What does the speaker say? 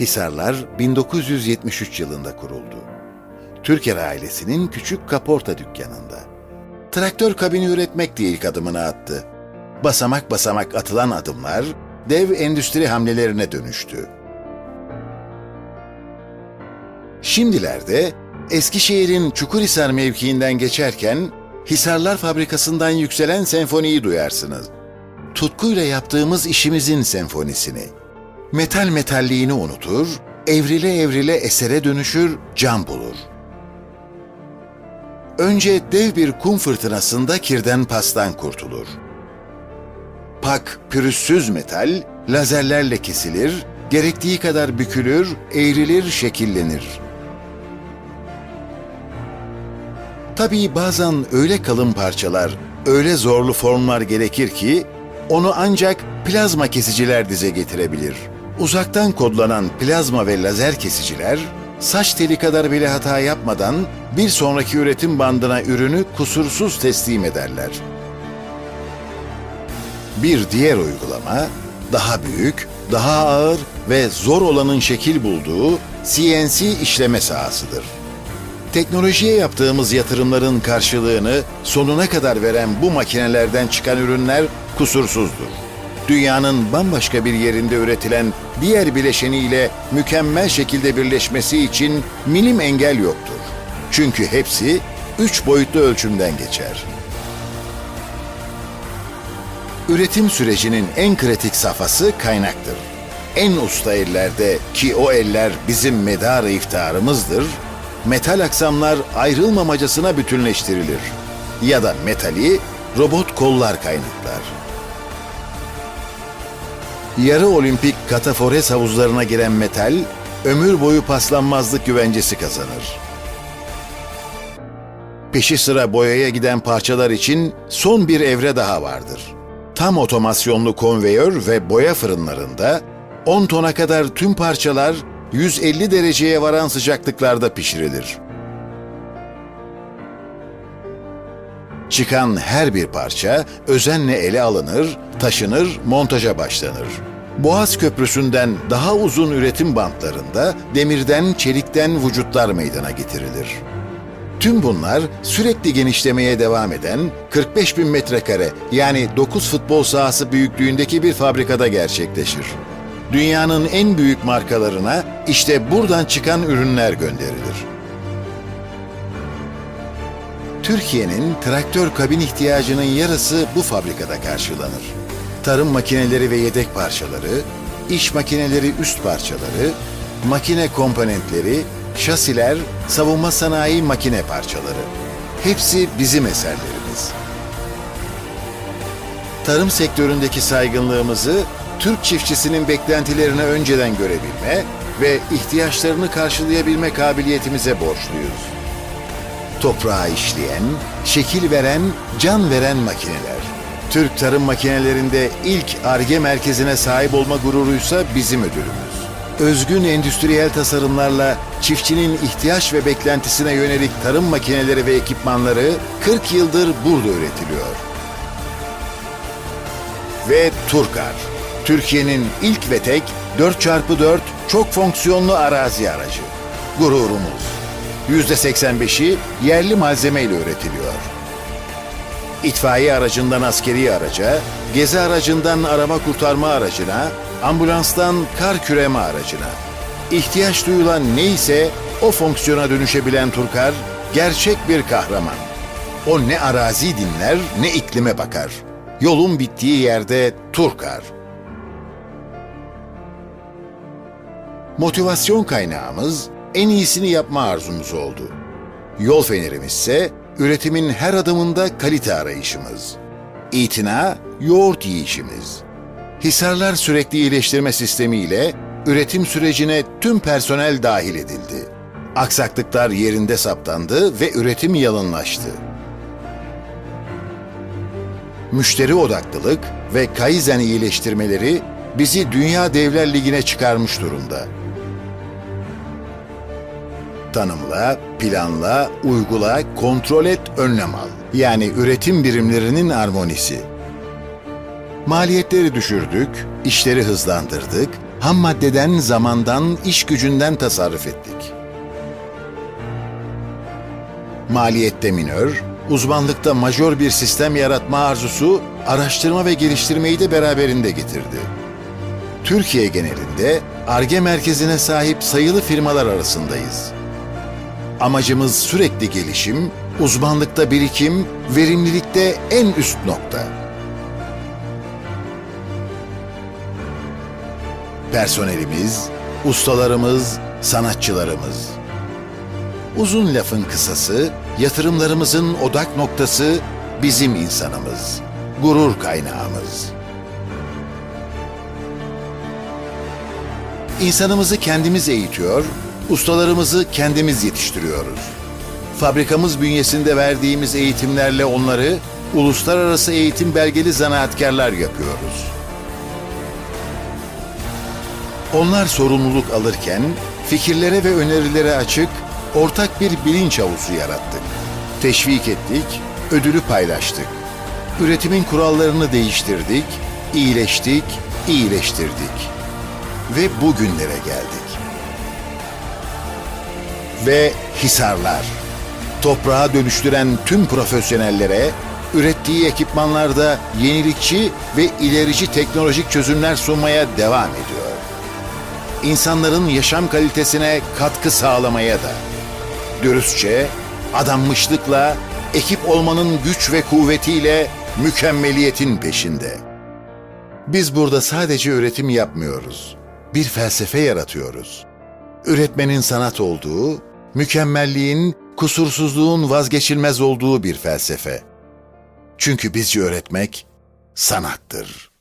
Hisarlar 1973 yılında kuruldu. Türker ailesinin küçük kaporta dükkanında. Traktör kabini üretmek diye ilk adımını attı. Basamak basamak atılan adımlar dev endüstri hamlelerine dönüştü. Şimdilerde Eskişehir'in Çukurhisar mevkiinden geçerken Hisarlar Fabrikası'ndan yükselen senfoniyi duyarsınız. Tutkuyla yaptığımız işimizin senfonisini. Metal metalliğini unutur, evrile evrile esere dönüşür, can bulur. Önce dev bir kum fırtınasında kirden pastan kurtulur. Pak, pürüzsüz metal, lazerlerle kesilir, gerektiği kadar bükülür, eğrilir, şekillenir. Tabii bazen öyle kalın parçalar, öyle zorlu formlar gerekir ki onu ancak plazma kesiciler dize getirebilir. Uzaktan kodlanan plazma ve lazer kesiciler saç teli kadar bile hata yapmadan bir sonraki üretim bandına ürünü kusursuz teslim ederler. Bir diğer uygulama daha büyük, daha ağır ve zor olanın şekil bulduğu CNC işleme sahasıdır. Teknolojiye yaptığımız yatırımların karşılığını sonuna kadar veren bu makinelerden çıkan ürünler kusursuzdur. Dünyanın bambaşka bir yerinde üretilen diğer bileşeniyle mükemmel şekilde birleşmesi için milim engel yoktur. Çünkü hepsi üç boyutlu ölçümden geçer. Üretim sürecinin en kritik safhası kaynaktır. En usta ellerde ki o eller bizim medarı metal aksamlar ayrılmamacasına bütünleştirilir. Ya da metali robot kollar kaynaklar. Yarı olimpik katafores havuzlarına giren metal, ömür boyu paslanmazlık güvencesi kazanır. Peşi sıra boyaya giden parçalar için son bir evre daha vardır. Tam otomasyonlu konveyör ve boya fırınlarında 10 tona kadar tüm parçalar 150 dereceye varan sıcaklıklarda pişirilir. Çıkan her bir parça özenle ele alınır, taşınır, montaja başlanır. Boğaz Köprüsü'nden daha uzun üretim bantlarında demirden, çelikten vücutlar meydana getirilir. Tüm bunlar sürekli genişlemeye devam eden 45 bin metrekare yani 9 futbol sahası büyüklüğündeki bir fabrikada gerçekleşir. Dünyanın en büyük markalarına işte buradan çıkan ürünler gönderilir. Türkiye'nin traktör kabin ihtiyacının yarısı bu fabrikada karşılanır. Tarım makineleri ve yedek parçaları, iş makineleri üst parçaları, makine komponentleri, şasiler, savunma sanayi makine parçaları. Hepsi bizim eserlerimiz. Tarım sektöründeki saygınlığımızı Türk çiftçisinin beklentilerini önceden görebilme ve ihtiyaçlarını karşılayabilme kabiliyetimize borçluyuz. Toprağa işleyen, şekil veren, can veren makineler. Türk tarım makinelerinde ilk ARGE merkezine sahip olma gururuysa bizim ödülümüz. Özgün endüstriyel tasarımlarla çiftçinin ihtiyaç ve beklentisine yönelik tarım makineleri ve ekipmanları 40 yıldır burada üretiliyor. Ve Turkar, Türkiye'nin ilk ve tek 4x4 çok fonksiyonlu arazi aracı. Gururumuz. %85'i yerli malzemeyle üretiliyor. İtfaiye aracından askeri araca, gezi aracından arama kurtarma aracına, ambulanstan kar küreme aracına. İhtiyaç duyulan neyse o fonksiyona dönüşebilen Turkar gerçek bir kahraman. O ne arazi dinler ne iklime bakar. Yolun bittiği yerde Turkar. Motivasyon kaynağımız en iyisini yapma arzumuz oldu. Yol fenerimiz ise üretimin her adımında kalite arayışımız. İtina, yoğurt yiyişimiz. Hisarlar sürekli iyileştirme sistemiyle üretim sürecine tüm personel dahil edildi. Aksaklıklar yerinde saptandı ve üretim yalınlaştı. Müşteri odaklılık ve Kaizen iyileştirmeleri bizi Dünya Devler Ligi'ne çıkarmış durumda. Tanımla, planla, uygula, kontrol et, önlem al. Yani üretim birimlerinin armonisi. Maliyetleri düşürdük, işleri hızlandırdık, ham maddeden, zamandan, iş gücünden tasarruf ettik. Maliyette minör, uzmanlıkta majör bir sistem yaratma arzusu, araştırma ve geliştirmeyi de beraberinde getirdi. Türkiye genelinde ARGE merkezine sahip sayılı firmalar arasındayız. Amacımız sürekli gelişim, uzmanlıkta birikim, verimlilikte en üst nokta. Personelimiz, ustalarımız, sanatçılarımız. Uzun lafın kısası, yatırımlarımızın odak noktası bizim insanımız, gurur kaynağımız. İnsanımızı kendimiz eğitiyor, ustalarımızı kendimiz yetiştiriyoruz. Fabrikamız bünyesinde verdiğimiz eğitimlerle onları uluslararası eğitim belgeli zanaatkarlar yapıyoruz. Onlar sorumluluk alırken fikirlere ve önerilere açık, ortak bir bilinç havuzu yarattık. Teşvik ettik, ödülü paylaştık. Üretimin kurallarını değiştirdik, iyileştik, iyileştirdik. Ve bugünlere geldik. Ve Hisarlar. Toprağa dönüştüren tüm profesyonellere ürettiği ekipmanlarda yenilikçi ve ilerici teknolojik çözümler sunmaya devam ediyor. İnsanların yaşam kalitesine katkı sağlamaya da. Dürüstçe, adanmışlıkla, ekip olmanın güç ve kuvvetiyle mükemmeliyetin peşinde. Biz burada sadece üretim yapmıyoruz. Bir felsefe yaratıyoruz. Üretmenin sanat olduğu, mükemmelliğin, kusursuzluğun vazgeçilmez olduğu bir felsefe. Çünkü bizce öğretmek sanattır.